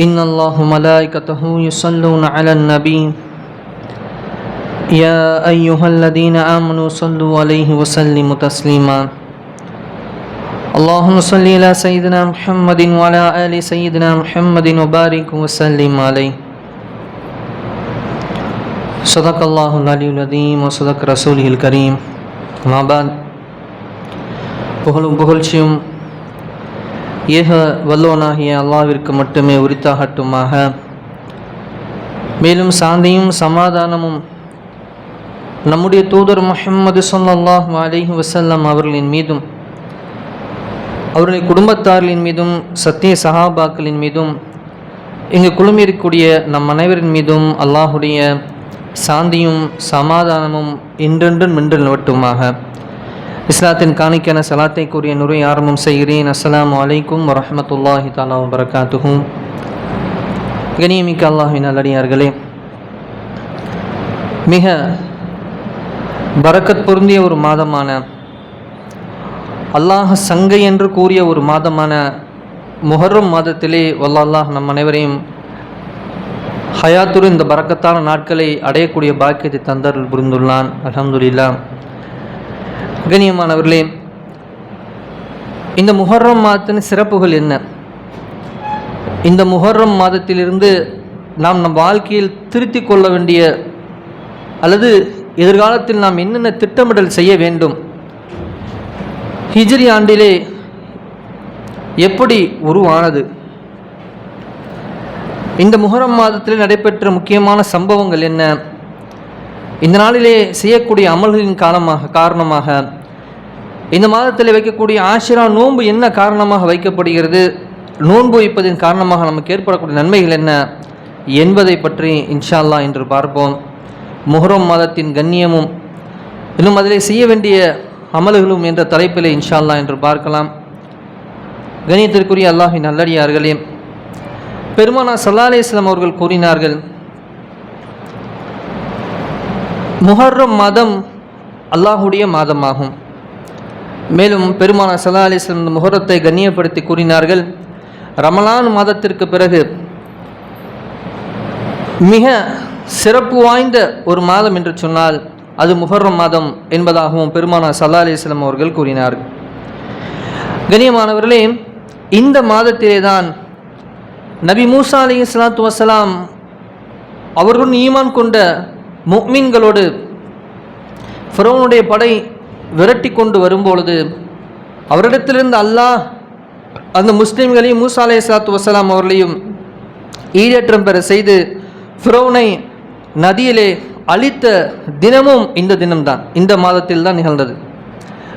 إن الله ملائكته يصلون على النبي يا أيها الذين آمنوا صلوا عليه وسلموا تسليما اللهم صل على سيدنا محمد وعلى آل سيدنا محمد وبارك وسلم عليه صدق الله العلي العظيم وصدق رسوله الكريم ما بعد புகழும் புகழ்ச்சியும் ஏக வல்லோனாகிய அல்லாவிற்கு மட்டுமே உரித்தாகட்டுமாக. மேலும் சாந்தியும் சமாதானமும் நம்முடைய தூதர் முஹம்மது சொல்லாஹ் அலிஹி வசல்லம் அவர்களின் மீதும் அவருடைய குடும்பத்தார்களின் மீதும் சத்திய சஹாபாக்களின் மீதும் இங்கு குழுமியிருக்கக்கூடிய நம் அனைவரின் மீதும் அல்லாஹுடைய சாந்தியும் சமாதானமும் இன்றென்றும் நின்று நிலவட்டுமாக. இஸ்லாத்தின் காணிக்கான சலாத்தை கூறிய நுரை ஆரம்பம் செய்கிறேன். அஸ்லாம் வலைக்கும் வரமத்துல்லாஹி தாலா வரகாத்துகும் கனியமிக்க அல்லாஹின் நல்லடியார்களே மிக பரக்கத் பொருந்திய ஒரு மாதமான அல்லாஹ் சங்கை என்று கூறிய ஒரு மாதமான முஹர்ரம் மாதத்திலே வல்லாஹ் நம் அனைவரையும் ஹயாத்துரு இந்த பறக்கத்தான நாட்களை அடையக்கூடிய பாக்கியத்தை தந்தருள் புரிந்துள்ளான். அல்ஹம்துலில்லா கண்ணியமானவர்களே இந்த முஹர்ரம் மாதத்தின் சிறப்புகள் என்ன? இந்த முஹர்ரம் மாதத்திலிருந்து நாம் நம் வாழ்க்கையில் திருத்தி கொள்ள வேண்டிய அல்லது எதிர்காலத்தில் நாம் என்னென்ன திட்டமிடல் செய்ய வேண்டும்? ஹிஜ்ரி ஆண்டிலே எப்படி உருவானது? இந்த முஹரம் மாதத்தில் நடைபெற்ற முக்கியமான சம்பவங்கள் என்ன? இந்த நாளிலே செய்யக்கூடிய அமல்களின் காலமாக காரணமாக இந்த மாதத்தில் வைக்கக்கூடிய ஆஷிரா நோன்பு என்ன காரணமாக வைக்கப்படுகிறது? நோன்பு வைப்பதின் காரணமாக நமக்கு ஏற்படக்கூடிய நன்மைகள் என்ன? என்பதை பற்றி இன்ஷா அல்லாஹ் என்று பார்ப்போம். முஹரம் மாதத்தின் கண்ணியமும் இன்னும் அதிலே செய்ய வேண்டிய அமல்களும் என்ற தலைப்பிலே இன்ஷால்லா என்று பார்க்கலாம். கணியத்திற்குரிய அல்லாஹின் நல்லடியார்களே பெருமானா சல்லா அலிஸ்லாம் அவர்கள் கூறினார்கள் முஹர்ரம் மாதம் அல்லாஹுடைய மாதமாகும். மேலும் பெருமானா சல்லா அலிஸ்லம் முகரத்தை கண்ணியப்படுத்தி கூறினார்கள். ரமலான் மாதத்திற்கு பிறகு மிக சிறப்பு வாய்ந்த ஒரு மாதம் என்று சொன்னால் அது முஹர்ரம் மாதம் என்பதாகவும் பெருமானா சல்லா அலிஸ்லாம் அவர்கள் கூறினார்கள். கண்ணியமானவர்களே இந்த மாதத்திலே தான் நபி மூசா அலி இஸ்லாத்து வசலாம் அவர்களுடன் ஈமான் கொண்ட முக்மீன்களோடு ஃபிரௌனுடைய படை விரட்டி கொண்டு வரும்பொழுது அவரிடத்திலிருந்து அல்லாஹ் அந்த முஸ்லீம்களையும் மூசா அலே சலாத்து வசலாம் அவர்களையும் ஈடேற்றம் பெற செய்து ஃபிரௌனை நதியிலே அழித்த தினமும் இந்த தினம்தான் இந்த மாதத்தில் தான் நிகழ்ந்தது.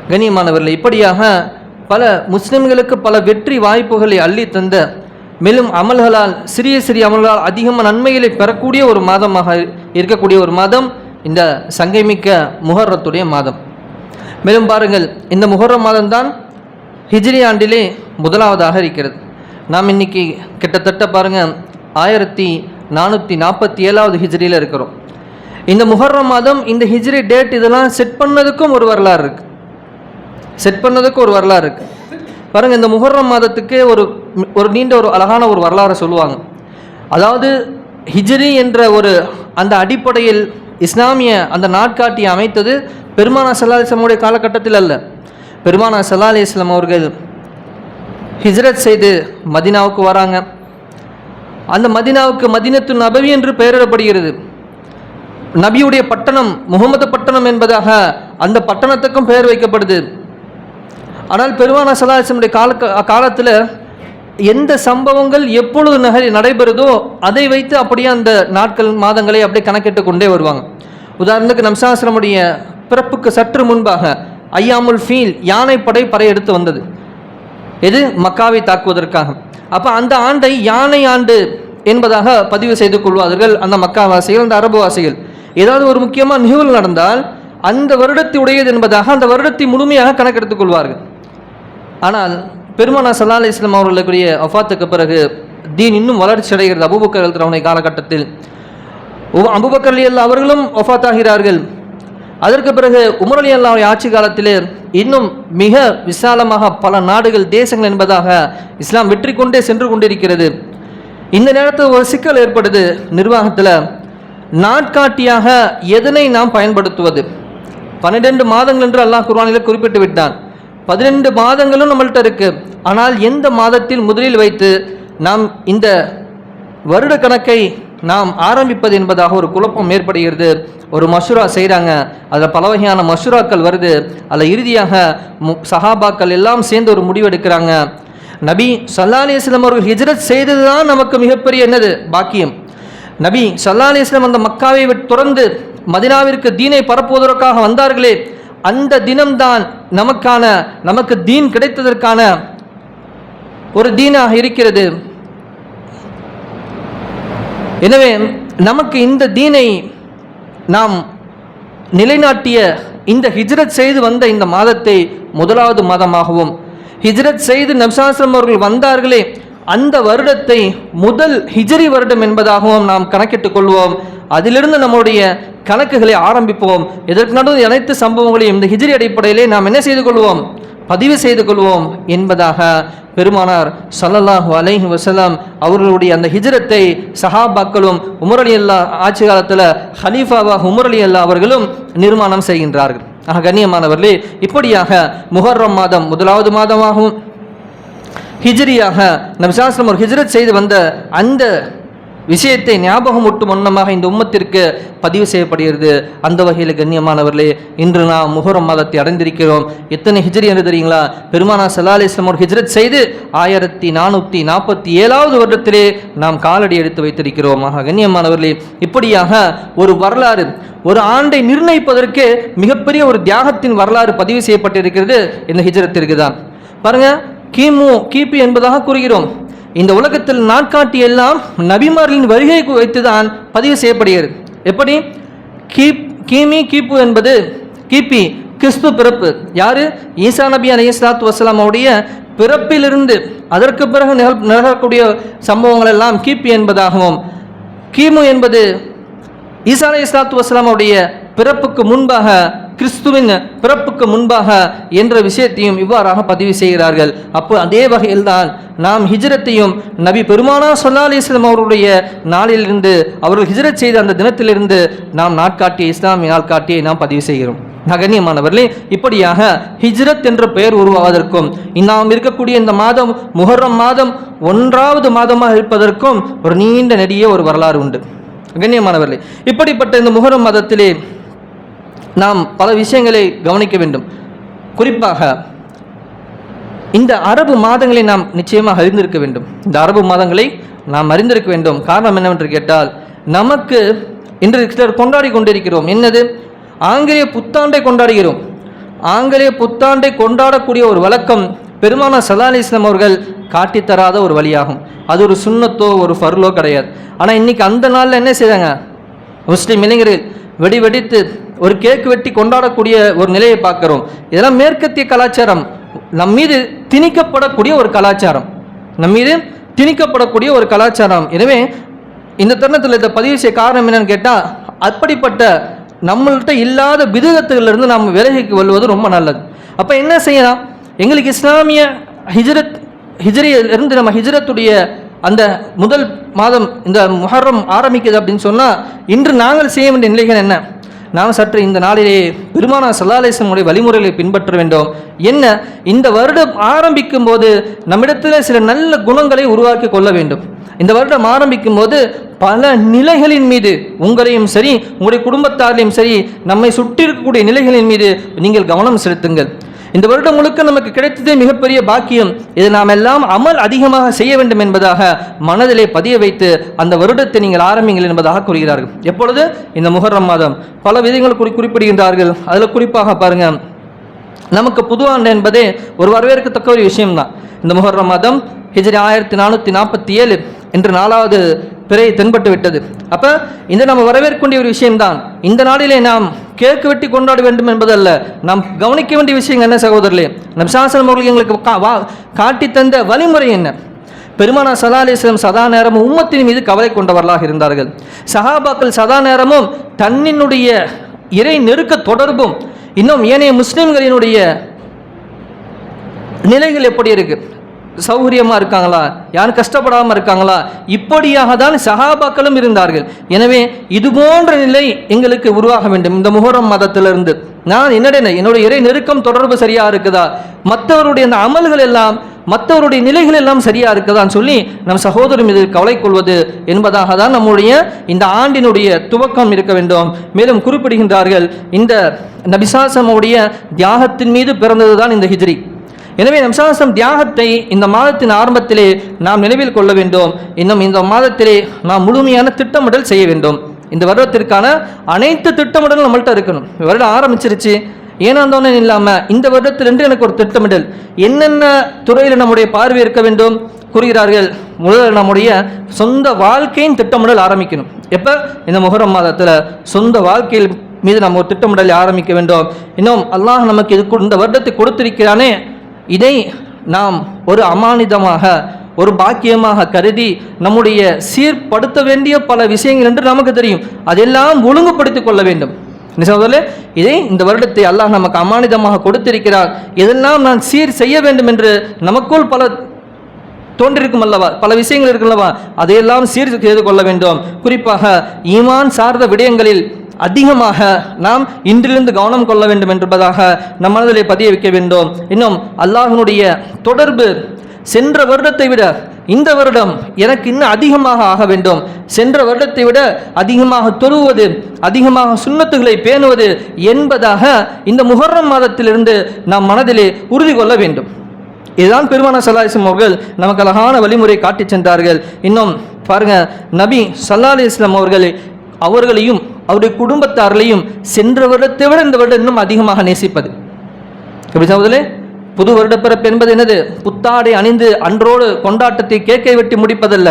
கண்ணியமானவர்கள் இப்படியாக பல முஸ்லிம்களுக்கு பல வெற்றி வாய்ப்புகளை அள்ளி தந்த மேலும் அமல்களால் சிறிய சிறிய அமல்களால் அதிகமாக நன்மைகளை பெறக்கூடிய ஒரு மாதமாக இருக்கக்கூடிய ஒரு மாதம் இந்த சங்கைமிக்க முகர்ரத்துடைய மாதம். மேலும் பாருங்கள் இந்த முகர்ரம் மாதம்தான் ஹிஜ்ரி ஆண்டிலே முதலாவதாக இருக்கிறது. நாம் இன்னைக்கு கிட்டத்தட்ட பாருங்கள் ஆயிரத்தி நானூற்றி நாற்பத்தி ஏழாவது ஹிஜ்ரியில் இருக்கிறோம். இந்த முஹர்ரம் மாதம் இந்த ஹிஜ்ரி டேட் இதெல்லாம் செட் பண்ணதுக்கும் ஒரு வரலாறு இருக்குது செட் பண்ணதுக்கும் ஒரு வரலாறு இருக்குது பாருங்கள் இந்த முஹர்ரம் மாதத்துக்கு ஒரு ஒரு நீண்ட ஒரு அழகான ஒரு வரலாறை சொல்லுவாங்க. அதாவது ஹிஜ்ரி என்ற ஒரு அந்த அடிப்படையில் இஸ்லாமிய அந்த நாட்காட்டியை அமைத்தது பெருமானா சல்லா இஸ்லாமுடைய காலகட்டத்தில் அல்ல. பெருமானா சல்லா அலி இஸ்லாம் அவர்கள் ஹிஜ்ரத் செய்து மதினாவுக்கு வராங்க. அந்த மதினாவுக்கு மதினத்து நபவி என்று பெயரிடப்படுகிறது. நபியுடைய பட்டணம் முகமது பட்டணம் என்பதாக அந்த பட்டணத்துக்கும் பெயர் வைக்கப்படுது. ஆனால் பெருமான சதாசிவனுடைய கால காலத்தில் எந்த சம்பவங்கள் எப்பொழுது நகை நடைபெறுதோ அதை வைத்து அப்படியே அந்த நாட்கள் மாதங்களை அப்படியே கணக்கிட்டு கொண்டே வருவாங்க. உதாரணத்துக்கு நம்சாசிரமுடைய பிறப்புக்கு சற்று முன்பாக ஐயாமுல் ஃபீல் யானைப்படை படையெடுத்து வந்தது. எது? மக்காவை தாக்குவதற்காக. அப்போ அந்த ஆண்டை யானை ஆண்டு என்பதாக பதிவு செய்து கொள்வார்கள் அந்த மக்காவாசிகள் அந்த அரபுவாசிகள் ஏதாவது ஒரு முக்கியமான நிகழ்வு நடந்தால் அந்த வருடத்தை உடையது என்பதாக அந்த வருடத்தை முழுமையாக கணக்கெடுத்துக் கொள்வார்கள். ஆனால் பெருமானா சல்லா அலி இஸ்லாம் அவர்களுக்குரிய அஃபாத்துக்கு பிறகு தீன் இன்னும் வளர்ச்சி அடைகிறது. அபுபக்கர் அவனை காலகட்டத்தில் அபுபக்கர் அலி அல்லா அவர்களும் ஒஃபாத்தாகிறார்கள் அதற்கு பிறகு உமர் அலி அல்லாவுடைய ஆட்சி காலத்திலே இன்னும் மிக விசாலமாக பல நாடுகள் தேசங்கள் என்பதாக இஸ்லாம் வெற்றி கொண்டே சென்று கொண்டிருக்கிறது. இந்த நேரத்தில் ஒரு சிக்கல் ஏற்படுது. நிர்வாகத்தில் நாட்காட்டியாக எதனை நாம் பயன்படுத்துவது? பன்னிரெண்டு மாதங்கள் என்று அல்லாஹ் குர்ஆனில் குறிப்பிட்டு விட்டான். பதினெண்டு மாதங்களும் நம்மள்கிட்ட இருக்கு. ஆனால் எந்த மாதத்தில் முதலில் வைத்து நாம் இந்த வருட கணக்கை நாம் ஆரம்பிப்பது என்பதாக ஒரு குழப்பம் ஏற்படுகிறது. ஒரு மஷூரா செய்கிறாங்க அதில் பல வகையான மஷூராக்கள் வருது. அதில் இறுதியாக மு சஹாபாக்கள் எல்லாம் சேர்ந்து ஒரு முடிவு எடுக்கிறாங்க. நபி சல்லா அலிஸ்லாம் அவர்கள் ஹிஜ்ரத் செய்தது தான் நமக்கு மிகப்பெரிய என்னது? பாக்கியம். நபி சல்லா அலிஸ்லாம் அந்த மக்காவை விட்டு துறந்து மதினாவிற்கு தீனை பரப்புவதற்காக வந்தார்களே. அந்த தினம்தான் நமக்கான நமக்கு தீன் கிடைத்ததற்கான ஒரு தீனாக இருக்கிறது. எனவே நமக்கு இந்த தீனை நாம் நிலைநாட்டிய இந்த ஹிஜ்ரத் செய்து வந்த இந்த மாதத்தை முதலாவது மாதமாகவும் ஹிஜ்ரத் செய்து நம்சாசம் அவர்கள் வந்தார்களே அந்த வருடத்தை முதல் ஹிஜ்ரி வருடம் என்பதாகவும் நாம் கணக்கிட்டுக் கொள்வோம். அதிலிருந்து நம்முடைய கணக்குகளை ஆரம்பிப்போம். இதற்கு நடந்த அனைத்து சம்பவங்களையும் இந்த ஹிஜரி அடிப்படையிலே நாம் என்ன செய்து கொள்வோம்? பதிவு செய்து கொள்வோம் என்பதாக பெருமானார் சல்லல்லாஹு அலைஹி வசலாம் அவர்களுடைய அந்த ஹிஜரத்தை சஹாபாக்களும் உமர் அலி அல்லா ஆட்சி காலத்தில் ஹலீஃபாவாக உமர் அலி அல்லா அவர்களும் நிர்மாணம் செய்கின்றார்கள். ஆக கண்ணியமானவர்களே இப்படியாக முஹர்ரம் மாதம் முதலாவது மாதமாகவும் ஹிஜ்ரியாக நபிசாஸ்லம் ஒரு ஹிஜ்ரத் செய்து வந்த அந்த விஷயத்தை ஞாபகமூட்டும் வண்ணமாக இந்த உம்மத்திற்கு பதிவு செய்யப்படுகிறது. அந்த வகையில் கண்ணியமானவர்களே இன்று நாம் முகரம் மாதத்தை அடைந்திருக்கிறோம். எத்தனை ஹிஜ்ரி என்று தெரியுங்களா? பெருமானா சல்லா அலிஸ்லாம் ஒரு ஹிஜ்ரத் செய்து ஆயிரத்தி நானூற்றி நாற்பத்தி ஏழாவது வருடத்திலே நாம் காலடி எடுத்து வைத்திருக்கிறோம். ஆக கண்ணியமானவர்களே இப்படியாக ஒரு வரலாறு ஒரு ஆண்டை நிர்ணயிப்பதற்கு மிகப்பெரிய ஒரு தியாகத்தின் வரலாறு பதிவு செய்யப்பட்டிருக்கிறது. இந்த ஹிஜ்ரத்திற்கு தான். பாருங்கள் கிமு கிபி என்பதாக கூறுகிறோம். இந்த உலகத்தில் நாட்காட்டி எல்லாம் நபிமார்களின் வருகை வைத்துதான் பதிவு செய்யப்படுகிறது. எப்படி? கீப் கிமி கிபு என்பது கிபி கிறிஸ்து பிறப்பு. யார்? ஈசா நபி அலி இஸ்லாத்து வசலாமுடைய பிறப்பிலிருந்து அதற்கு பிறகு நிகழ் நிகழக்கூடிய சம்பவங்கள் எல்லாம் கிபி என்பதாகவும் கிமு என்பது ஈசா அலி இஸ்லாத்து வசலாமுடைய பிறப்புக்கு முன்பாக கிறிஸ்துவின் பிறப்புக்கு முன்பாக என்ற விஷயத்தையும் இவ்வாறாக பதிவு செய்கிறார்கள். அப்போ அதே வகையில்தான் நாம் ஹிஜ்ரத்தையும் நபி பெருமானா சொல்லா அலிஸ்லாம் அவருடைய நாளிலிருந்து அவர்கள் ஹிஜ்ரத் செய்த அந்த தினத்திலிருந்து நாம் நாட்காட்டிய இஸ்லாமிய நாட்காட்டியை நாம் பதிவு செய்கிறோம். நகனியமானவர்களே இப்படியாக ஹிஜ்ரத் என்ற பெயர் உருவாவதற்கும் நாம் இருக்கக்கூடிய இந்த மாதம் முஹர்ரம் மாதம் ஒன்றாவது மாதமாக இருப்பதற்கும் ஒரு நீண்ட நெடிய ஒரு வரலாறு உண்டு. கண்ணியமானவர்களே இப்படிப்பட்ட இந்த முகரம் மதத்திலே நாம் பல விஷயங்களை கவனிக்க வேண்டும். குறிப்பாக இந்த அரபு மாதங்களை நாம் நிச்சயமாக அறிந்திருக்க வேண்டும். இந்த அரபு மாதங்களை நாம் அறிந்திருக்க வேண்டும். காரணம் என்னவென்று கேட்டால் நமக்கு இன்று சிலர் கொண்டாடி கொண்டிருக்கிறோம். என்னது? ஆங்கிலேய புத்தாண்டை கொண்டாடுகிறோம். ஆங்கிலேய புத்தாண்டை கொண்டாடக்கூடிய ஒரு வழக்கம் பெருமான சல்லா அலி இஸ்லாம் அவர்கள் காட்டித்தராத ஒரு வழியாகும். அது ஒரு சுண்ணத்தோ ஒரு ஃபர்லோ கிடையாது. ஆனால் இன்னைக்கு அந்த நாளில் என்ன செய்தாங்க முஸ்லீம் இளைஞர்கள் வெடி வெடித்து ஒரு கேக்கு வெட்டி கொண்டாடக்கூடிய ஒரு நிலையை பார்க்குறோம். இதெல்லாம் மேற்கத்திய கலாச்சாரம். நம் மீது திணிக்கப்படக்கூடிய ஒரு கலாச்சாரம். நம் மீது திணிக்கப்படக்கூடிய ஒரு கலாச்சாரம். எனவே இந்த தருணத்தில் இதை பதிவு செய்ய காரணம் என்னன்னு கேட்டால் அப்படிப்பட்ட நம்மள்கிட்ட இல்லாத விதகத்துகளிலிருந்து நாம் விலகிக்கு வருவது ரொம்ப நல்லது. அப்போ என்ன செய்யலாம்? எங்களுக்கு இஸ்லாமிய ஹிஜ்ரத் ஹிஜ்ரியிலிருந்து நம்ம ஹிஜ்ரத்துடைய அந்த முதல் மாதம் இந்த முஹர்ரம் ஆரம்பிக்குது அப்படின்னு சொன்னால் இன்று நாங்கள் செய்ய வேண்டிய நிலைகள் என்ன? நாம் சற்று இந்த நாளிலே பெருமானா சல்லாலேசனுடைய வழிமுறைகளை பின்பற்ற வேண்டும். என்ன? இந்த வருடம் ஆரம்பிக்கும் போது நம்மிடத்தில் சில நல்ல குணங்களை உருவாக்கி கொள்ள வேண்டும். இந்த வருடம் ஆரம்பிக்கும் போது பல நிலைகளின் மீது உங்களையும் சரி உங்களுடைய குடும்பத்தாரையும் சரி நம்மை சுற்றி இருக்கக்கூடிய நிலைகளின் மீது நீங்கள் கவனம் செலுத்துங்கள். இந்த வருடம் முழுக்க நமக்கு கிடைத்ததே மிகப்பெரிய பாக்கியம். இதை நாம் எல்லாம் அமல் அதிகமாக செய்ய வேண்டும் என்பதாக மனதிலே பதிய வைத்து அந்த வருடத்தை நீங்கள் ஆரம்பிங்கள் என்பதாக கூறுகிறார்கள். எப்பொழுது? இந்த முகர்ரம் மாதம். பல விதங்கள் குறி குறிப்பிடுகின்றார்கள். அதில் குறிப்பாக பாருங்க. நமக்கு புது ஆண்டு என்பதே ஒரு வரவேற்கத்தக்க ஒரு விஷயம்தான். இந்த முகர்ரம் மாதம் ஹிஜ்ரி ஆயிரத்தி நானூற்றி நாற்பத்தி ஏழு என்று நாலாவது பிறை தென்பட்டு விட்டது. அப்போ இந்த நம்ம வரவேற்கக்கூடிய ஒரு விஷயம்தான். இந்த நாளிலே நாம் கேக்கு வெட்டி கொண்டாட வேண்டும் என்பதல்ல. நாம் கவனிக்க வேண்டிய விஷயம் என்ன சகோதரர்களே? நம் சாசனம் அவர்கள் எங்களுக்கு வா- காட்டி தந்த வழிமுறை என்ன? பெருமானா சதா அலிஸ்லம் சதா நேரமும் உம்மத்தின் மீது கவலை கொண்டவர்களாக இருந்தார்கள். சஹாபாக்கள் சதா நேரமும் தன்னினுடைய இறை நெருக்க தொடர்பும் இன்னும் ஏனைய முஸ்லிம்களினுடைய நிலைகள் எப்படி இருக்குது சௌகரியமாக இருக்காங்களா? யாரும் கஷ்டப்படாமல் இருக்காங்களா? இப்படியாக தான் சகாபாக்களும் இருந்தார்கள். எனவே இது போன்ற நிலை எங்களுக்கு உருவாக வேண்டும். இந்த முகரம் மதத்திலிருந்து நான் என்னடனே என்னுடைய இறை நெருக்கம் தொடர்பு சரியாக இருக்குதா? மற்றவருடைய அந்த அமல்கள் எல்லாம் மற்றவருடைய நிலைகள் எல்லாம் சரியாக இருக்குதான்னு சொல்லி நம் சகோதரம் இதில் கவலை கொள்வது என்பதாக தான் நம்முடைய இந்த ஆண்டினுடைய துவக்கம் இருக்க வேண்டும். மேலும் குறிப்பிடுகின்றார்கள் இந்த நபிசாசமுடைய தியாகத்தின் மீது பிறந்தது தான் இந்த ஹிஜ்ரி. எனவே நம்சாசம் தியாகத்தை இந்த மாதத்தின் ஆரம்பத்திலே நாம் நினைவில் கொள்ள வேண்டும். இன்னும் இந்த மாதத்திலே நாம் முழுமையான திட்டமிடல் செய்ய வேண்டும். இந்த வருடத்திற்கான அனைத்து திட்டமிடலும் நம்மள்கிட்ட இருக்கணும். வருடம் ஆரம்பிச்சிருச்சு. ஏனாந்தோன்னு இல்லாமல் இந்த வருடத்திலிருந்து எனக்கு ஒரு திட்டமிடல். என்னென்ன துறையில் நம்முடைய பார்வை இருக்க வேண்டும்? கூறுகிறார்கள். முதல்ல நம்முடைய சொந்த வாழ்க்கையின் திட்டமிடல் ஆரம்பிக்கணும். எப்போ? இந்த முகரம் மாதத்தில் சொந்த வாழ்க்கையில் மீது நம்ம ஒரு திட்டமிடலை ஆரம்பிக்க வேண்டும். இன்னும் அல்லாஹ் நமக்கு இது கொடு- இந்த வருடத்தை கொடுத்திருக்கிறானே. இதை நாம் ஒரு அமானிதமாக ஒரு பாக்கியமாக கருதி நம்முடைய சீர்படுத்த வேண்டிய பல விஷயங்கள் என்று நமக்கு தெரியும். அதெல்லாம் ஒழுங்குபடுத்திக் கொள்ள வேண்டும். நிசோதலே இதை இந்த வருடத்தை அல்லாஹ் நமக்கு அமானிதமாக கொடுத்திருக்கிறார். இதெல்லாம் நான் சீர் செய்ய வேண்டும் என்று நமக்குள் பல தோன்றிருக்கும் அல்லவா? பல விஷயங்கள் இருக்குல்லவா அதையெல்லாம் சீர் செய்து கொள்ள வேண்டும். குறிப்பாக ஈமான் சார்ந்த விடயங்களில் அதிகமாக நாம் இன்றிலிருந்து கவனம் கொள்ள வேண்டும் என்பதாக நம் மனதிலே பதிய வைக்க வேண்டும். இன்னும் அல்லாஹனுடைய தொடர்பு சென்ற வருடத்தை விட இந்த வருடம் எனக்கு இன்னும் அதிகமாக ஆக வேண்டும். சென்ற வருடத்தை விட அதிகமாக தொழுவது அதிகமாக சுண்ணத்துகளை பேணுவது என்பதாக இந்த முகர்ரம் மாதத்திலிருந்து நாம் மனதிலே உறுதி கொள்ள வேண்டும். இதுதான் பெருமான சலாஹிஸ்லம் அவர்கள் நமக்கு அழகான வழிமுறை காட்டிச் சென்றார்கள். இன்னும் பாருங்க நபி சல்லா அலிஸ்லாம் அவர்களை அவர்களையும் அவருடைய குடும்பத்தார்களையும் சென்ற வருடத்தை விட இந்த வருடம் இன்னும் அதிகமாக நேசிப்பது. எப்படி சகோதரே புது வருடப்பிறப்பு என்பது என்னது? புத்தாடை அணிந்து அன்றோடு கொண்டாட்டத்தை கேட்கை வெட்டி முடிப்பதல்ல.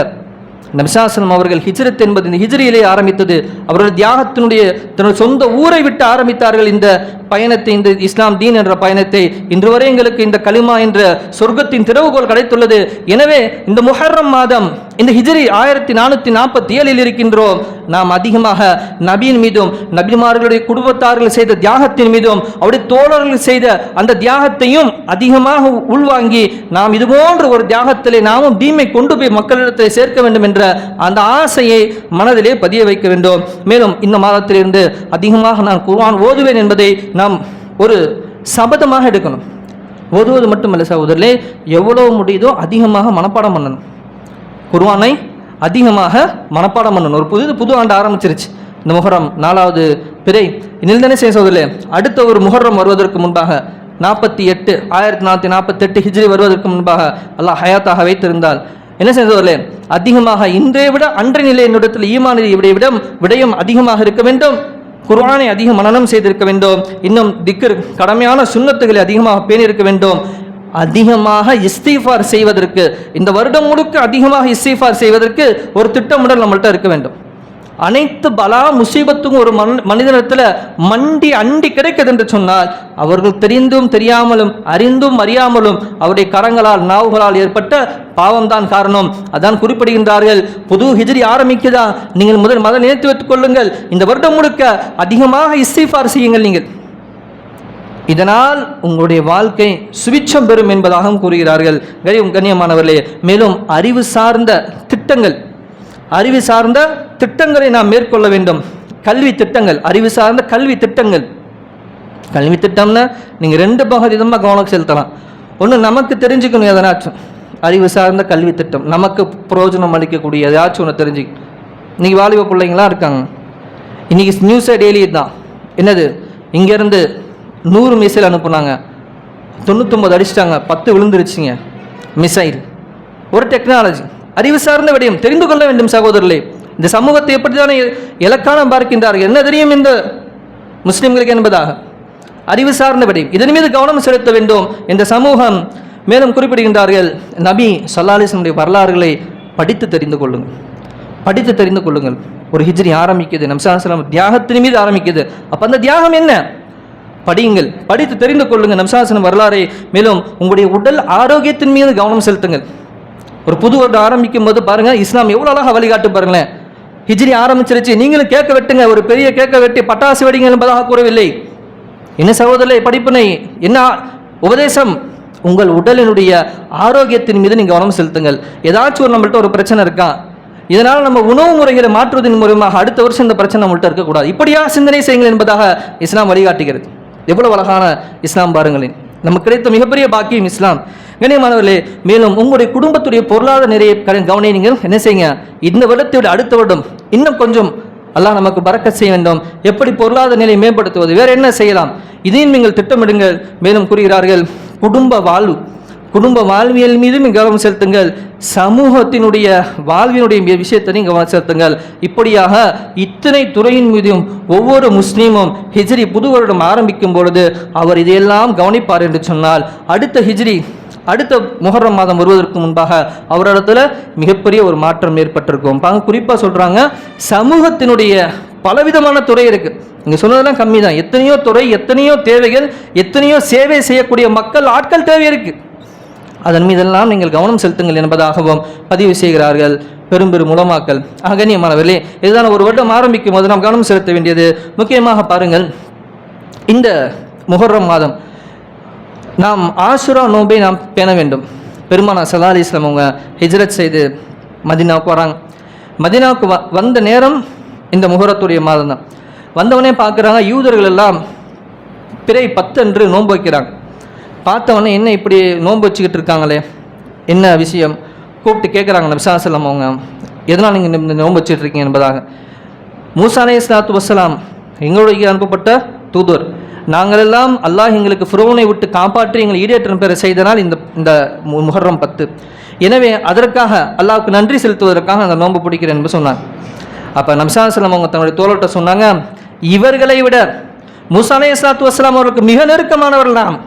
நபிசாசனம் அவர்கள் ஹிஜ்ரத் என்பது இந்த ஹிஜ்ரியிலே ஆரம்பித்தது. அவர்கள் தியாகத்தினுடைய தன்னுடைய சொந்த ஊரை விட்டு ஆரம்பித்தார்கள். இந்த பயணத்தை இந்த இஸ்லாம் தீன் என்ற பயணத்தை இன்று வரை எங்களுக்கு இந்த களிமா என்ற சொர்க்கத்தின் திறவுகோல் கிடைத்துள்ளது. எனவே இந்த முஹர்ரம் மாதம் இந்த ஹிஜ்ரி ஆயிரத்தி நானூற்றி நாற்பத்தி ஏழில் இருக்கின்றோம். நாம் அதிகமாக நபியின் மீதும் நபிமார்களுடைய குடும்பத்தார்கள் செய்த தியாகத்தின் மீதும் அவருடைய தோழர்கள் செய்த அந்த தியாகத்தையும் அதிகமாக உள்வாங்கி நாம் இதுபோன்ற ஒரு தியாகத்திலே நாமும் தீமை கொண்டு போய் மக்களிடத்தில் சேர்க்க வேண்டும் என்ற அந்த ஆசையை மனதிலே பதிய வைக்க வேண்டும். மேலும் இந்த மாதத்திலிருந்து அதிகமாக நான் குர்வான் ஓதுவேன் என்பதை நாம் ஒரு சபதமாக எடுக்கணும். ஓதுவது மட்டுமல்ல சகோதரர்களே எவ்வளவு முடியுதோ அதிகமாக மனப்பாடம் பண்ணணும். குருவானை அதிகமாக மனப்பாடம் பண்ணணும். ஒரு புது புது ஆண்டு ஆரம்பிச்சிருச்சு. இந்த முகரம் நாலாவது பிறை. நில்தனே செய்ய அடுத்த ஒரு முகரம் வருவதற்கு முன்பாக நாற்பத்தி எட்டு ஆயிரத்தி நானூற்றி நாற்பத்தெட்டு ஹிஜ்ரி வருவதற்கு முன்பாக அல்லாஹ் ஹயாத்தாக வைத்திருந்தால் என்ன செய்தவர்களே அதிகமாக இன்றைய விட அன்றைய நிலை என்னிடத்தில் ஈமானியை விட விடம் விடயம் அதிகமாக இருக்க வேண்டும். குர்ஆனை அதிக மனனம் செய்திருக்க வேண்டும். இன்னும் திக்கர் கடமையான சுண்ணத்துகளை அதிகமாக பேணியிருக்க வேண்டும். அதிகமாக இஸ்தீஃபார் செய்வதற்கு இந்த வருடம் முழுக்க அதிகமாக இஸ்தீஃபார் செய்வதற்கு ஒரு திட்டமிடல் நம்மள்கிட்ட இருக்க வேண்டும். அனைத்து பலா முசீபத்தும் ஒரு மன் மனிதனிடத்தில் மண்டி அண்டி கிடைக்குது என்று சொன்னால் அவர்கள் தெரிந்தும் தெரியாமலும் அறிந்தும் அறியாமலும் அவருடைய கரங்களால் நாவுகளால் ஏற்பட்ட பாவம்தான் காரணம். அதான் குறிப்பிடுகின்றார்கள் புது ஹிஜ்ரி ஆரம்பிக்குதா? நீங்கள் முதல் மத நினைத்து வைத்துக் கொள்ளுங்கள். இந்த வருடம் முழுக்க அதிகமாக இஸ்திஃபார் செய்யுங்கள் நீங்கள். இதனால் உங்களுடைய வாழ்க்கை சுவிச்சம் பெறும் என்பதாகவும் கூறுகிறார்கள். கரியம் கண்ணியமானவர்களே மேலும் அறிவு சார்ந்த திட்டங்கள் அறிவு சார்ந்த திட்டங்களை நாம் மேற்கொள்ள வேண்டும். கல்வி திட்டங்கள் அறிவு சார்ந்த கல்வி திட்டங்கள். கல்வி திட்டம்னா நீங்கள் ரெண்டு பகுதிதமாக கவனம் செலுத்தலாம். ஒன்று நமக்கு தெரிஞ்சுக்கணும் எதனாச்சும். அறிவு சார்ந்த கல்வி திட்டம். நமக்கு பிரயோஜனம் அளிக்கக்கூடிய எதாச்சும் ஒன்று தெரிஞ்சு. இன்னைக்கு வாலிப பிள்ளைங்களாம் இருக்காங்க. இன்றைக்கி நியூஸே டெய்லி தான். என்னது? இங்கேருந்து நூறு மிசைல் அனுப்புனாங்க. தொண்ணூத்தொம்பது அடிச்சிட்டாங்க. பத்து விழுந்துருச்சுங்க. மிசைல் ஒரு டெக்னாலஜி அறிவு சார்ந்த விடயம். தெரிந்து கொள்ள வேண்டும் சகோதரர்களே. இந்த சமூகத்தை எப்படி தானே இலக்கானம் பார்க்கின்றார்கள்? என்ன தெரியும் இந்த முஸ்லிம்களுக்கு என்பதாக? அறிவு சார்ந்த விடயம். இதன் மீது கவனம் செலுத்த வேண்டும் இந்த சமூகம் மேலும் குறிப்பிடுகின்றார்கள். நபி சல்லாலிசனுடைய வரலாறுகளை படித்து தெரிந்து கொள்ளுங்கள். படித்து தெரிந்து கொள்ளுங்கள். ஒரு ஹிஜ்ரி ஆரம்பிக்குது. நம்சாசலம் தியாகத்தின் மீது ஆரம்பிக்குது. அப்போ அந்த தியாகம் என்ன? படியுங்கள். படித்து தெரிந்து கொள்ளுங்கள். நம்சாசனம் வரலாறை. மேலும் உங்களுடைய உடல் ஆரோக்கியத்தின் மீது கவனம் செலுத்துங்கள். ஒரு புது வருடம் ஆரம்பிக்கும் போது பாருங்க இஸ்லாம் எவ்வளோ அழகாக வழிகாட்டு பாருங்களேன். ஹிஜ்ரி ஆரம்பிச்சிருச்சு. நீங்களும் கேட்க வெட்டுங்க. ஒரு பெரிய கேட்க வெட்டி பட்டாசு வெடிங்க என்பதாக கூறவில்லை. என்ன சகோதரரை படிப்பினை? என்ன உபதேசம்? உங்கள் உடலினுடைய ஆரோக்கியத்தின் மீது நீங்கள் கவனம் செலுத்துங்கள். ஏதாச்சும் ஒரு நம்மள்ட்ட ஒரு பிரச்சனை இருக்கா? இதனால் நம்ம உணவு முறைகளை மாற்றுவதன் மூலமாக அடுத்த வருஷம் இந்த பிரச்சனை நம்மள்ட்ட இருக்கக்கூடாது. இப்படியா சிந்தனை செய்யுங்கள் என்பதாக இஸ்லாம் வழிகாட்டுகிறது. எவ்வளவு அழகான இஸ்லாம் பாருங்களேன். நமக்கு கிடைத்த மிகப்பெரிய பாக்கியம் இஸ்லாம். கண்ணியமானவர்களே மேலும் உங்களுடைய குடும்பத்துடைய பொருளாதார நிறைய கவனை நீங்கள் என்ன செய்யுங்க? இந்த வருடத்தை விட அடுத்த வருடம் இன்னும் கொஞ்சம் அல்லாஹ் நமக்கு பறக்க செய்ய வேண்டும். எப்படி பொருளாதார நிலையை மேம்படுத்துவது? வேற என்ன செய்யலாம்? இதையும் நீங்கள் திட்டமிடுங்கள். மேலும் கூறுகிறார்கள் குடும்ப வாழ்வு. குடும்ப வாழ்வியல் மீதும் கவனம் செலுத்துங்கள். சமூகத்தினுடைய வாழ்வினுடைய விஷயத்தை விஷயத்தையும் கவனம் செலுத்துங்கள். இப்படியாக இத்தனை துறையின் மீதும் ஒவ்வொரு முஸ்லீமும் ஹிஜ்ரி புது வருடம் ஆரம்பிக்கும் பொழுது அவர் இதையெல்லாம் கவனிப்பார் என்று சொன்னால் அடுத்த ஹிஜ்ரி அடுத்த முகரம் மாதம் வருவதற்கு முன்பாக அவரிடத்துல மிகப்பெரிய ஒரு மாற்றம் ஏற்பட்டிருக்கும். பாங்க குறிப்பாக சொல்றாங்க சமூகத்தினுடைய பலவிதமான துறை இருக்கு. இங்க சொன்னதெல்லாம் கம்மி தான் எத்தனையோ துறை எத்தனையோ தேவைகள் எத்தனையோ சேவை செய்யக்கூடிய மக்கள் ஆட்கள் தேவை இருக்குது அதன் மீதெல்லாம் நீங்கள் கவனம் செலுத்துங்கள் என்பதாகவும் பதிவு செய்கிறார்கள். பெரும் பெரும் உலமாக்கல் அகணியமானவர்களே இதுதான் ஒரு வருடம் ஆரம்பிக்கும் போது நாம் கவனம் செலுத்த வேண்டியது. முக்கியமாக பாருங்கள் இந்த முஹர்ரம் மாதம் நாம் ஆசுரா நோன்பை நாம் பேண வேண்டும். பெருமானா சலா அலி இஸ்லாம் அவங்க ஹிஜ்ரத் செய்து மதினாவுக்கு வராங்க. மதினாவுக்கு வ வந்த நேரம் இந்த முகரத்துடைய மாதம் தான் வந்தவனே பார்க்குறாங்க யூதர்கள் எல்லாம் பிறை பத்தன்று நோன்பு வைக்கிறாங்க. பார்த்தவொடனே என்ன இப்படி நோன்பு வச்சுக்கிட்டு இருக்காங்களே? என்ன விஷயம்? கூப்பிட்டு கேட்குறாங்க நபிசாசலம் அவங்க. எதனால் நீங்கள் இந்த நோன்பு வச்சுட்டு இருக்கீங்க? என்பதாக. மூசா இஸ்லாத்து வசலாம் எங்களுடைய அனுப்பப்பட்ட தூதுவர் நாங்களெல்லாம் அல்லாஹ் எங்களுக்கு ஃபிரோனை விட்டு காப்பாற்றி எங்களை ஈடேற்றம் பெற செய்தனால் இந்த இந்த மு- பத்து. எனவே அதற்காக அல்லாவுக்கு நன்றி செலுத்துவதற்காக அந்த நோன்பு பிடிக்கிறேன் என்று சொன்னாங்க. அப்போ நம்சாசலம் அவங்க தன்னுடைய தோழர்கிட்ட சொன்னாங்க இவர்களை விட மூசா இஸ்லாத்து வசலாம் அவருக்கு மிக நெருக்கமானவர்கள் தான்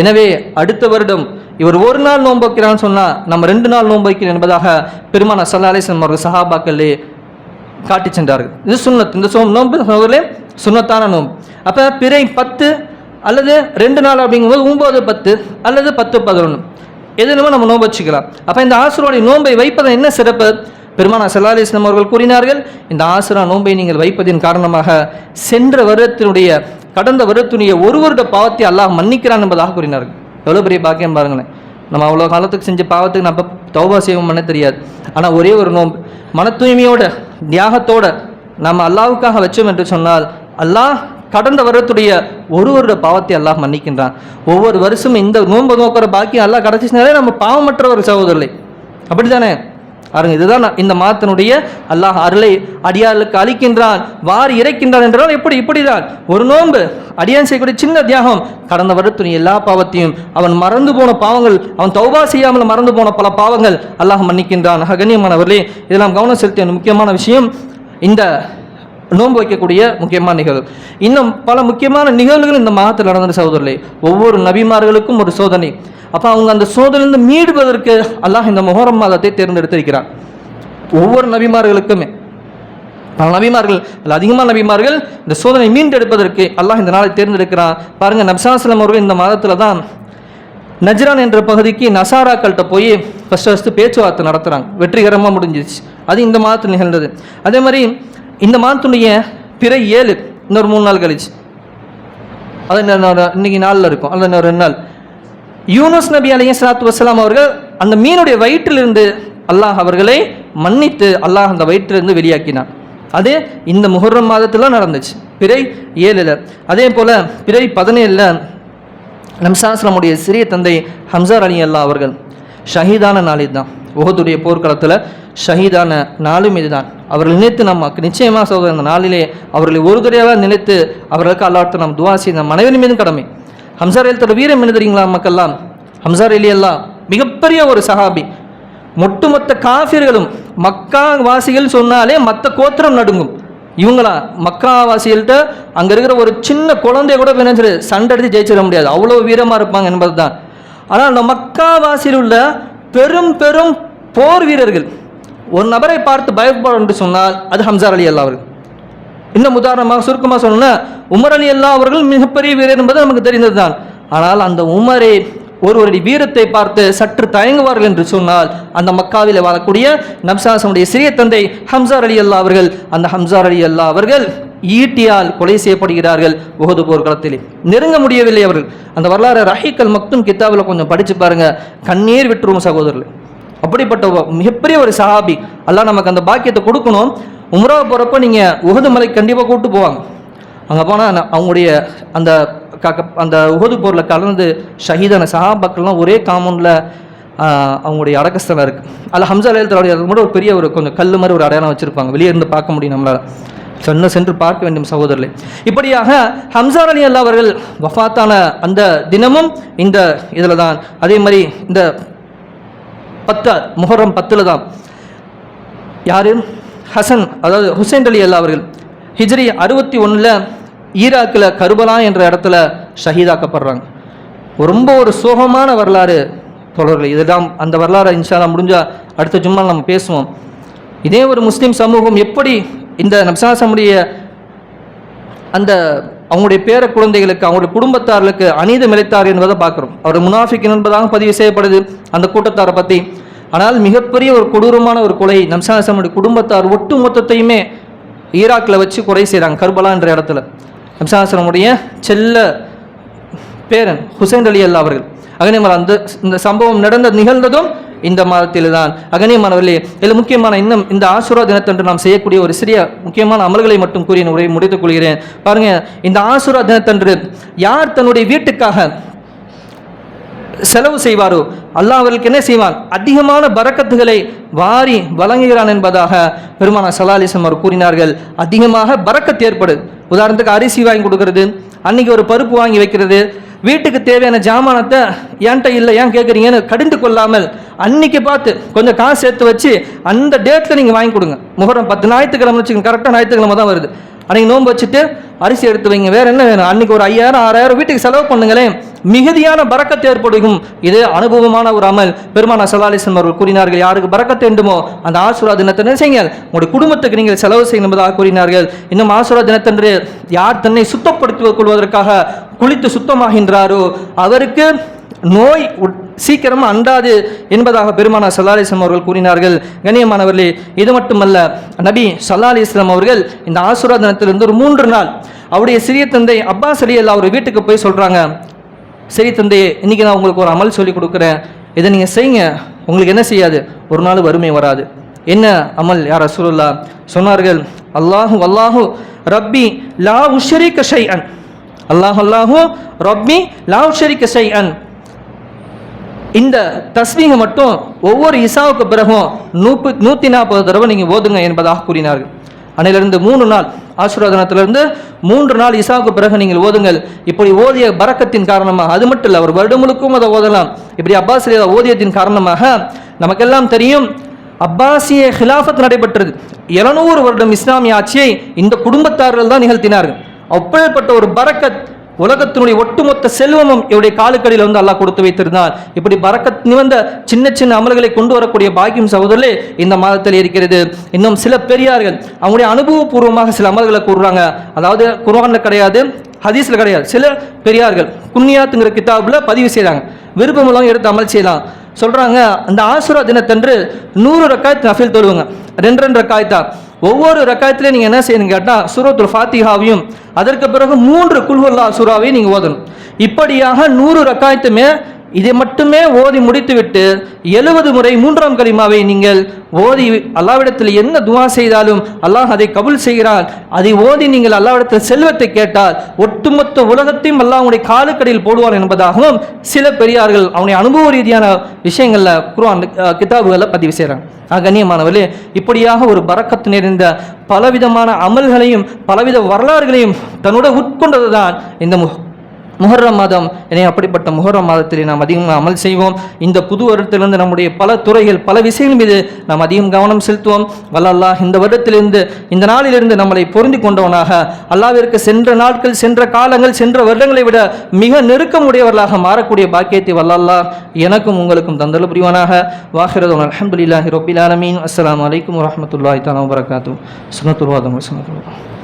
எனவே அடுத்த வருடம் இவர் ஒரு நாள் நோன்பு வைக்கிறான்னு சொன்னால் நம்ம ரெண்டு நாள் நோன்பு வைக்கிறோம் என்பதாக பெருமான சல்லாலேசன் அவர்கள் சஹாபாக்களே காட்டி சென்றார்கள். இது சுண்ணத் இந்த சோம் நோன்பு சகோதரர்களே சுண்ணத்தான நோன்பு. அப்போ பிறை பத்து அல்லது ரெண்டு நாள் அப்படிங்கும்போது ஒம்பது பத்து அல்லது பத்து பதினொன்று எதுனமோ நம்ம நோன்பு வச்சுக்கலாம். அப்போ இந்த ஆசுரோடைய நோன்பை வைப்பதன் என்ன சிறப்பு? பெருமானா சல்லா அலிஸ்லாம் அவர்கள் கூறினார்கள் இந்த ஆசிரா நோன்பை நீங்கள் வைப்பதின் காரணமாக சென்ற வருடத்தினுடைய கடந்த வருடத்தினுடைய ஒரு வருட பாவத்தை அல்லாஹ் மன்னிக்கிறான் என்பதாக கூறினார்கள். எவ்வளோ பெரிய பாக்கியம் பாருங்களேன். நம்ம அவ்வளோ காலத்துக்கு செஞ்ச பாவத்துக்கு நம்ம தௌபா செய்வோம் பண்ண தெரியாது. ஆனால் ஒரே ஒரு நோன்பு. மன தூய்மையோட தியாகத்தோட நம்ம அல்லாஹ்வுக்காக வச்சோம் என்று சொன்னால் அல்லாஹ் கடந்த வருடத்துடைய ஒரு வருட பாவத்தை அல்லாஹ் மன்னிக்கின்றான். ஒவ்வொரு வருஷமும் இந்த நோன்பு நோக்கிற பாக்கியம் அல்லாஹ் கிடச்சிச்சுனாலே நம்ம பாவமற்ற ஒரு அப்படி தானே பாருங்க இதுதான் இந்த மாதத்தினுடைய அல்லாஹ் அருளை அடியார்களுக்கு அளிக்கின்றான் வாரி இறைக்கின்றான் என்றால் எப்படி இப்படிதான். ஒரு நோன்பு அடியான் செய்யக்கூடிய சின்ன தியாகம் கடந்த வருடத்துடைய எல்லா பாவத்தையும் அவன் மறந்து போன பாவங்கள் அவன் தௌபா செய்யாமல் மறந்து போன பல பாவங்கள் அல்லாஹ் மன்னிக்கின்றான். கண்ணியமானவர்களே இதெல்லாம் கவனம் செலுத்திய முக்கியமான விஷயம் இந்த நோன்பு வைக்கக்கூடிய முக்கியமான நிகழ்வு. இன்னும் பல முக்கியமான நிகழ்வுகள் இந்த மாதத்தில் நடந்த சகோதரர்களே. ஒவ்வொரு நபிமார்களுக்கும் ஒரு சோதனை. அப்போ அவங்க அந்த சோதனையிலிருந்து மீடுவதற்கு அல்லாஹ் இந்த மொஹரம் மாதத்தை தேர்ந்தெடுத்திருக்கிறான் ஒவ்வொரு நபிமார்களுக்குமே. பல நபிமார்கள் அல்ல அதிகமான நபிமார்கள் இந்த சோதனை மீண்டெடுப்பதற்கு அல்லாஹ் இந்த நாளை தேர்ந்தெடுக்கிறான் பாருங்க நப்சாஸ்லம் அவர்கள் இந்த மாதத்தில் தான் நஜ்ரான் என்ற பகுதிக்கு நசாராக்கள்கிட்ட போய் ஃபஸ்ட்டு ஃபஸ்ட்டு பேச்சுவார்த்தை நடத்துகிறாங்க வெற்றிகரமாக முடிஞ்சிச்சு அது இந்த மாதத்தில் நிகழ்ந்தது. அதே மாதிரி இந்த மாதத்துடைய பிறை ஏழு இன்னொரு மூணு நாள் கழிச்சு. அது இன்னொரு- இன்னைக்கு நாளில் இருக்கும். அது இன்னொரு ரெண்டு நாள். யூனுஸ் நபி அலைஹி சலாத்து வசலாம் அவர்கள் அந்த மீனுடைய வயிற்றிலிருந்து அல்லாஹ் அவர்களை மன்னித்து அல்லாஹ் அந்த வயிற்றிலிருந்து வெளியாக்கினான். அது இந்த முஹர்ரம் மாதத்தில் நடந்துச்சு. பிறை ஏழில். அதே போல் பிறை பதினேழில் நம்சாஸ்லமுடைய சிறிய தந்தை ஹம்சார் அலி அல்லா அவர்கள் ஷஹீதான நாளில் தான் உகதுடைய போர்க்களத்தில் ஷஹீதான நாளும் இதுதான். அவர்கள் நினைத்து நமக்கு நிச்சயமாக சோதர இந்த நாளிலே அவர்களை ஒரு தடவையாக நினைத்து அவர்களுக்கு அல்லாட்டு நாம் துவா செய்த நம் மீதும் கடமை. ஹம்சார் அலி வீரம் என்ன தெரியுங்களா மக்கள்லாம்? ஹம்சார் அலி எல்லாம் மிகப்பெரிய ஒரு சஹாபி. ஒட்டுமொத்த காஃபிர்களும் மக்கா வாசிகள் சொன்னாலே மற்ற கோத்திரம் நடுங்கும். இவங்களா மக்கா வாசிகள்கிட்ட அங்கே இருக்கிற ஒரு சின்ன குழந்தைய கூட நினைச்சிரு சண்டை அடித்து ஜெயிச்சிட முடியாது. அவ்வளோ வீரமாக இருப்பாங்க என்பது தான் ஆனால் அந்த மக்கா வாசியில் உள்ள பெரும் பெரும் போர் வீரர்கள் ஒரு நபரை பார்த்து பயப்படும் என்று சொன்னால் அது ஹம்சார் அலி அல்லா அவர்கள். இன்னும் உதாரணமாக சுருக்கமாக சொல்லணும்னா உமர் அலி அல்லா அவர்கள் மிகப்பெரிய வீரர் என்பது நமக்கு தெரிந்ததுதான். ஆனால் அந்த உமரே ஒருவருடைய வீரத்தை பார்த்து சற்று தயங்குவார்கள் என்று சொன்னால் அந்த மக்காவில் வாழக்கூடிய நப்சாசனுடைய சிறிய தந்தை ஹம்சார் அலி அல்லா அவர்கள் அந்த ஹம்சார் அலி அல்லா அவர்கள் ஈட்டியால் கொலை செய்யப்படுகிறார்கள் உகது போர்க்களத்திலே. நெருங்க முடியவில்லை அவர்கள். அந்த வரலாறு ரஹீக்கல் மக்தும் கித்தாவில் கொஞ்சம் படித்து பாருங்கள் கண்ணீர் விட்டுருவோம் சகோதரர்கள். அப்படிப்பட்ட மிகப்பெரிய ஒரு சஹாபி. அல்லாஹ் நமக்கு அந்த பாக்கியத்தை கொடுக்கணும். உம்ரா போகிறப்ப நீங்கள் உகது மலை கண்டிப்பாக கூப்பிட்டு போவாங்க. அங்கே போனால் அவங்களுடைய அந்த க- அந்த உகது போரில் கலந்து ஷஹீதான சஹாபாக்கள்லாம் ஒரே காமௌண்டில் அவங்களுடைய அடக்கஸ்தலம் இருக்குது அதில் ஹம்சா அலையத்தோடைய கூட ஒரு பெரிய ஒரு கொஞ்சம் கல் மாதிரி ஒரு அடையாளம் வச்சுருப்பாங்க. வெளியே இருந்து பார்க்க முடியும் நம்மளால். சென்று சென்று பார்க்க வேண்டும் சகோதரர்களே. இப்படியாக ஹம்சார் அலி அல்லா அவர்கள் வஃபாத்தான அந்த தினமும் இந்த இதில் தான் அதே மாதிரி இந்த பத்தா முஹரம் பத்தில் தான். யார்? ஹசன் அதாவது ஹுசைன் அலி அல்லா அவர்கள். ஹிஜ்ரி அறுபத்தி ஒன்றில் ஈராக்கில் கருபலா என்ற இடத்துல ஷஹீதாக்கப்படுறாங்க. ரொம்ப ஒரு சோகமான வரலாறு தொடர்கள் இதுதான் அந்த வரலாறு இன்ஷாலாம் முடிஞ்சால் அடுத்த ஜும்மா நம்ம பேசுவோம். இதே ஒரு முஸ்லீம் சமூகம் எப்படி இந்த நப்சாசமுடைய அந்த அவங்களுடைய பேர குழந்தைகளுக்கு அவங்களுடைய குடும்பத்தார்களுக்கு அநீதம் இழைத்தார் என்பதை பார்க்குறோம். அவர் முனாஃபிக் என்பதாக பதிவு செய்யப்படுது அந்த கூட்டத்தாரை பற்றி ஆனால் மிகப்பெரிய ஒரு கொடூரமான ஒரு கொலை நம்சாசமுடைய குடும்பத்தார் ஒட்டு மொத்தத்தையுமே ஈராக்கில் வச்சு கொலை செய்கிறாங்க கர்பலா என்ற இடத்துல. நம்சாசனமுடைய செல்ல பேரன் ஹுசைன் அலி அல்லா அவர்கள். அகனியமர் அந்த இந்த சம்பவம் நடந்த நிகழ்ந்ததும் இந்த மாதத்தில் தான் அகனியமானவர்களே இதில் முக்கியமான இன்னும் இந்த ஆசுரா தினத்தன்று நாம் செய்யக்கூடிய ஒரு சிறிய முக்கியமான அமல்களை மட்டும் கூறி என் உரையை முடித்துக் கொள்கிறேன். பாருங்க இந்த ஆசுரா தினத்தன்று யார் தன்னுடைய வீட்டுக்காக செலவு செய்வாரோ அல்லாஹ் அவர்களுக்கு என்ன செய்வான்? அதிகமான பரக்கத்துகளை வாரி வழங்குகிறான் என்பதாக பெருமான சலாலிசம் அவர் கூறினார்கள். அதிகமாக பரக்கத்து ஏற்படுது. உதாரணத்துக்கு அரிசி வாங்கி கொடுக்கறது அன்னைக்கு ஒரு பருப்பு வாங்கி வைக்கிறது வீட்டுக்கு தேவையான ஜாமானத்தை ஏன்ட்ட இல்லை ஏன் கேட்குறீங்கன்னு கடிந்து கொள்ளாமல் அன்னைக்கு பார்த்து கொஞ்சம் காசு சேர்த்து வச்சு அந்த டேட்டில் நீங்கள் வாங்கி கொடுங்க. முகரம் பத்து ஞாயிற்றுக்கிழமை வச்சுக்கோங்க கரெக்டாக ஞாயிற்றுக்கிழமை தான் வருது. அன்றைக்கி நோன்பு வச்சுட்டு அரிசி எடுத்து வைங்க. வேறு என்ன வேணும்? அன்னைக்கு ஒரு ஐயாயிரம் ஆறாயிரம் வீட்டுக்கு செலவு பண்ணுங்களேன் மிகுதியான பறக்கத்து ஏற்படுகும். இது அனுபவமான ஒரு அமல். பெருமான சலாலிசன் அவர்கள் கூறினார்கள் யாருக்கு பறக்கத்து வேண்டுமோ அந்த ஆசுரா தினத்தன்று செய்யுங்கள் உங்களுடைய குடும்பத்துக்கு நீங்கள் செலவு செய்யணும் என்பதாக கூறினார்கள். இன்னும் ஆசுரா தினத்தன்று யார் தன்னை சுத்தப்படுத்திக் கொள்வதற்காக குளித்து சுத்தமாகின்றாரோ அவருக்கு நோய் உட்- சீக்கிரம் அண்டாது என்பதாக பெருமானா சல்லாலிஸ்லாம் அவர்கள் கூறினார்கள். கண்ணியமானவர்களே இது மட்டுமல்ல நபி சல்லா அலிஸ்லாம் அவர்கள் இந்த ஆசுரா தினத்திலிருந்து ஒரு மூன்று நாள் அவருடைய சிறிய தந்தை அப்பாஸ் அலி அல்லா அவர் வீட்டுக்கு போய் சொல்கிறாங்க சரி தந்தையே இன்னைக்கு நான் உங்களுக்கு ஒரு அமல் சொல்லி கொடுக்குறேன். இதை நீங்கள் செய்யுங்க. உங்களுக்கு என்ன செய்யாது? ஒரு நாள் வறுமை வராது. என்ன அமல்? யார் ரசூலுல்லா சொன்னார்கள் அல்லாஹு அல்லாஹு ரப்பி லா உஷரி கஷை அன் அல்லாஹ் அல்லாஹு ரப்பி லா உஷரி கஷை அன் இந்த தஸ்மீக மட்டும் ஒவ்வொரு இசாவுக்கு பிறகும் நூப்பு நூற்றி நாற்பது தடவை நீங்கள் ஓதுங்க என்பதாக கூறினார்கள். அன்னையிலிருந்து மூணு நாள் ஆசீர்வாதனத்திலிருந்து மூன்று நாள் இசாவுக்கு பிறகு நீங்கள் ஓதுங்கள். இப்படி ஓதிய பரக்கத்தின் காரணமாக அது மட்டும் இல்லை ஒரு வருடம் முழுக்கும் அதை ஓதலாம். இப்படி அப்பாஸ் ஓதியத்தின் காரணமாக நமக்கெல்லாம் தெரியும் அப்பாசிய ஹிலாஃபத் நடைபெற்றது. 700 வருடம் இஸ்லாமிய ஆட்சியை இந்த குடும்பத்தார்கள் தான் நிகழ்த்தினார்கள். அப்பேற்பட்ட ஒரு பறக்கத் உலகத்தினுடைய ஒட்டுமொத்த செல்வமும் இவருடைய காலுக்கடியில் வந்து அல்லாஹ் கொடுத்து வைத்திருந்தார். இப்படி பறக்கத் நிவந்த சின்ன சின்ன அமல்களை கொண்டு வரக்கூடிய பாக்கியம் சகோதரர்களே இந்த மாதத்தில் இருக்கிறது. இன்னும் சில பெரியார்கள் அவங்களுடைய அனுபவபூர்வமாக சில அமல்களை கூறுறாங்க. அதாவது குரானில் கிடையாது ஹதீஸில் கிடையாது. சில பெரியார்கள் குன்னியாத்துங்கிற கிதாபில் பதிவு செய்றாங்க. விருப்பமெல்லாம் எடுத்து அமல் செய்யலாம். சொல்கிறாங்க அந்த ஆசுரா தினத்தன்று நூறு ரக்காயத் நஃபில் தொழுவுங்க. ரெண்டு ரெண்டு ரக்காயத்தா? ஒவ்வொரு ரக்காயத்திலையும் நீங்கள் என்ன செய்யணும் கேட்டால் சூரத்துல் ஃபாத்திஹாவையும் அதற்கு பிறகு மூன்று குல்ஹுல்லா சூறாவையும் நீங்கள் ஓதணும். இப்படியாக நூறு ரக்காயத்துமே இதை மட்டுமே ஓதி முடித்துவிட்டு எழுபது முறை மூன்றாம் கலிமாவை நீங்கள் ஓதி அல்லாவிடத்தில் என்ன துவா செய்தாலும் அல்லாஹ் அதை கபுல் செய்கிறான் அதை ஓதி நீங்கள் அல்லாவிடத்தில் செல்வத்தை கேட்டால் ஒட்டுமொத்த உலகத்தையும் அல்லாஹ் உங்களுடைய காலுக்கடியில் போடுவார் என்பதாகவும் சில பெரியார்கள் அவனுடைய அனுபவ ரீதியான விஷயங்களில் குர்ஆன் கிதாபுகளை கிதாபுகளில் பதிவு செய்கிறாங்க ஆக, கண்ணியமானவர்களே இப்படியாக ஒரு பறக்கத்து நிறைந்த பலவிதமான அமல்களையும் பலவித வரலாறுகளையும் தன்னோட உட்கொண்டது தான் இந்த மு- முஹர்ரம் மாதம். எனவே அப்படிப்பட்ட முஹர்ரம் மாதத்தில் நாம் அதிகமாக அமல் செய்வோம். இந்த புது வருடத்திலிருந்து நம்முடைய பல துறைகள் பல விஷயங்கள் மீது நாம் அதிகம் கவனம் செலுத்துவோம். வல்லல்லா இந்த வருடத்திலிருந்து இந்த நாளிலிருந்து நம்மளை பொருந்தி கொண்டவனாக அல்லாவிற்கு சென்ற நாட்கள் சென்ற காலங்கள் சென்ற வருடங்களை விட மிக நெருக்கமுடையவர்களாக மாறக்கூடிய பாக்கியத்தை வல்லல்லா எனக்கும் உங்களுக்கும் தந்தல் புரிவானாக. வாஹிரதன் அலமதுல்லாஹி ரொபிலாலமீன் அஸ்லாம் வலைக்கம் அலைக்கும் வரஹ்மத்துல்லாஹி தஆலா சுனத்துருவாதம் சுனத்துருவாதம்